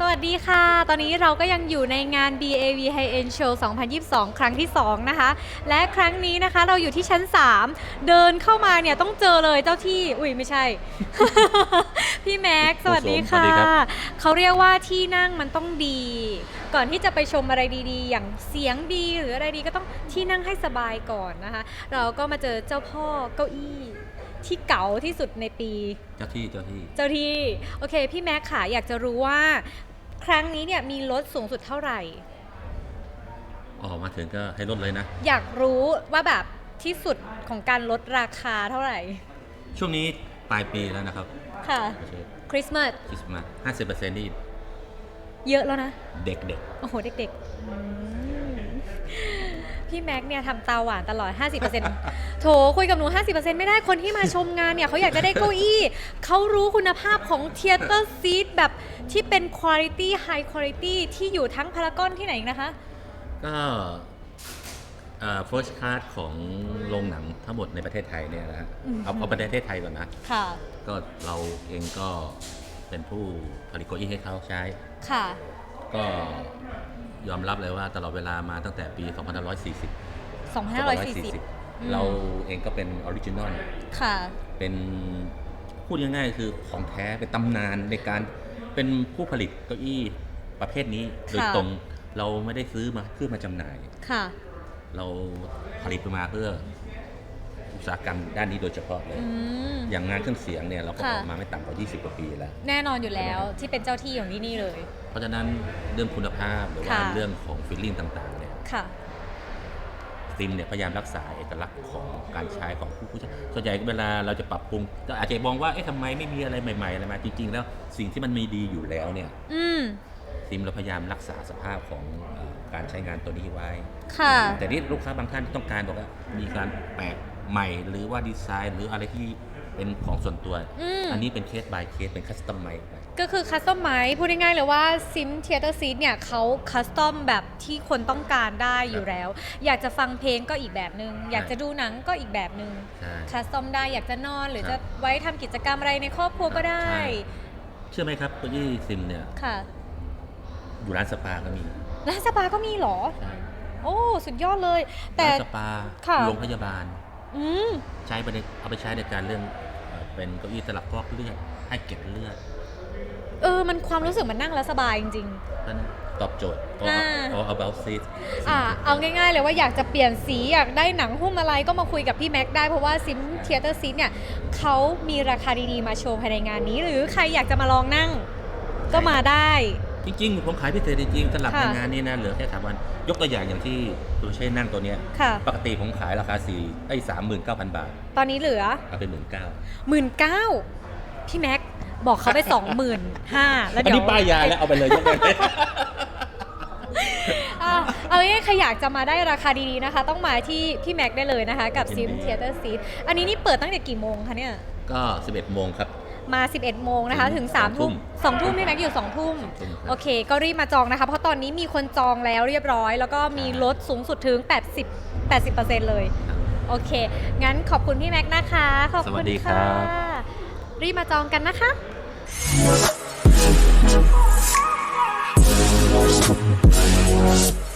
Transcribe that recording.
สวัสดีค่ะ ตอนนี้เราก็ยังอยู่ในงาน DAV High End Show 2022 ครั้งที่ 2 นะคะ และครั้งนี้นะคะเราอยู่ที่ชั้น 3 เดินเข้ามาเนี่ยต้องเจอเลยเจ้าที่ อุ้ยไม่ใช่ พี่แม็กซ์สวัสดีค่ะ สวัสดีครับ เขาเรียกว่าที่นั่งมันต้องดี ก่อนที่จะไปชมอะไรดีๆ อย่างเสียงดีหรืออะไรดีก็ต้องที่นั่งให้สบายก่อนนะคะ เราก็มาเจอเจ้าพ่อเก้าอี้ ที่เก๋าที่สุดในปี เจ้าที่เจ้าที่ เจ้าที่ โอเค พี่แม็กค่ะ อยากจะรู้ว่า ครั้งนี้เนี่ยมีลดสูงสุดเท่าไหร่ ออกมาถึงก็ให้ลดเลยนะ อยากรู้ว่าแบบที่สุดของการลดราคาเท่าไหร่ ช่วงนี้ปลายปีแล้วนะครับค่ะไม่ใช่คริสต์มาสคริสต์มาสห้าสิบเปอร์เซ็นต์นี่เยอะแล้วนะ เด็กเด็กโอ้โห เด็กๆอืมพี่แม็กเนี่ยทำตาหวานตลอด 50%โถคุยกับหนู 50%ไม่ได้คนที่มาชมงานเนี่ยเขาอยากจะได้เก้าอี้ เขารู้คุณภาพของเทเตอร์ซีทแบบที่เป็นคุณภาพ high quality ที่อยู่ทั้งพารากอนที่ไหนอีกนะคะ ก็เอ่อ first class ของโรงหนังทั้งหมดในประเทศไทยเนี่ยนะฮะอืมเอาเอาประเทศไทยก่อนนะค่ะ ก็เราเองก็เป็นผู้ผลิตเก้าอี้ให้เขาใช้ค่ะ ก็ยอมรับเลยว่าตลอดเวลามาตั้งแต่ปี 2540 2540 เราเองก็เป็นออริจินอลค่ะ เป็นพูดง่ายๆคือของแท้เป็นตำนานในการเป็นผู้ผลิตเก้าอี้ประเภทนี้โดยค่ะตรงเราไม่ได้ซื้อมาเพื่อมาจำหน่ายค่ะ เราผลิตมาเพื่ออุตสาหกรรมด้านนี้โดยเฉพาะเลยอืมอย่างงานเครื่องเสียงเนี่ยเราก็ค่ะออกมาไม่ต่ำกว่า 20 กว่าปีแล้ว แน่นอนอยู่แล้วที่เป็นเจ้าที่ของที่นี่เลย เพราะฉะนั้นเรื่องคุณภาพหรือว่าค่ะเรื่องของฟีลลิ่งต่างๆเนี่ย ค่ะซิมเนี่ยพยายามรักษาเอกลักษณ์ของการใช้ของผู้ผู้ใช้ส่วนใหญ่เวลาเราจะปรับปรุงก็อาจจะมองว่าเอ๊ะทำไมไม่มีอะไรใหม่ๆอะไรมาจริง ๆ แล้วสิ่งที่มันมีดีอยู่แล้วเนี่ยอืมซิมเราพยายามรักษาสภาพของเอ่อการใช้งานตัวนี้ไว้ ค่ะ แต่นี่ลูกค้าบางท่านที่ต้องการบอกว่ามีการแปลกใหม่หรือว่าดีไซน์ หรืออะไรที่ เป็นของส่วนตัว อืม อันนี้เป็นเคส by เคสเป็นคัสตอมไมไป ก็คือคัสตอมไมพูดง่ายๆเลยว่าซิมเทเตอร์ซีทเนี่ยเขาคัสตอมแบบที่คนต้องการได้อยู่แล้ว อยากจะฟังเพลงก็อีกแบบหนึง่งอยากจะดูหนังก็อีกแบบหนึง่งใช่ คัสตอมได้อยากจะนอนหรือครัจะบไว้ทำกิจกรรมอะไรในครอบครัวก็ได้ ใช่ เชื่อไหมครับตัวที่ซิมเนี่ยค่ะอยู่ร้านสปาก็มีร้านสปาก็มีเหรอ ใช่โอ้ สุดยอดเลย แต่ ร้านสปาค่ะ โรงพยาบาล อืม ใช้ไปในเอาไปใช้ในการเรื่อง เอ่อเป็นเก้าอี้สลับฟอกเลือด ให้เก็บเลือดเออ มันความรู้สึกมันนั่งแล้วสบายจริงเพราะฉะนั้นตอบโจทย์ all อ่า all about seat ๆ อ่า เอาง่ายๆเลยว่าอยากจะเปลี่ยนสีอยากได้หนังหุ้มอะไรก็มาคุยกับพี่แม็กได้เพราะว่าซิมเทเตอร์ซีเนี่ยเขามีราคาดีๆ มาโชว์ภายในงานนี้ หรือใครอยากจะมาลองนั่งก็มาได้ จริงๆผมขายพิเศษจริงๆสำหรับค่ะในงานนี้นะเหลือแค่สามวัน ยกตัวอย่างอย่างที่ตัวเช่นนั่งตัวเนี้ยค่ะ ปกติผมขายราคาสี่ไอ้สามหมื่นเก้าพันบาทตอนนี้เหลือ เอาเป็นหมื่นเก้าหมื่นเก้าพี่แม็กบอกเขาไปสองหมื่นห้าแล้วอันเดี๋ยวนี้ป้ายยาแล้วเอาไปเลยยกไปเลยอะเอาง่ายๆใครอยากจะมาได้ราคาดีๆนะคะ ต้องมาที่พี่แม็กได้เลยนะคะ กับซิมเทเตอร์ซีอันนี้นี่เปิดตั้งแต่กี่โมงคะเนี่ยก็ 11 โมงครับ มา 11 โมงนะคะ ถึถึงง3ทุ่มสองทุ่ม2ทุ่มพี่แม็กอยู่2ทุ่มสองทุ่มครับโอเค ก็รีบมาจองนะคะ เพราะตอนนี้มีคนจองแล้วเรียบร้อย แล้วก็มีลดสูงสุดถึง 80 80%เลย โอเค งั้นขอบคุณพี่แม็กนะคะ ขอบสคุวัณสดีครัค่ะบรีบมาจองกันนะคะ Thank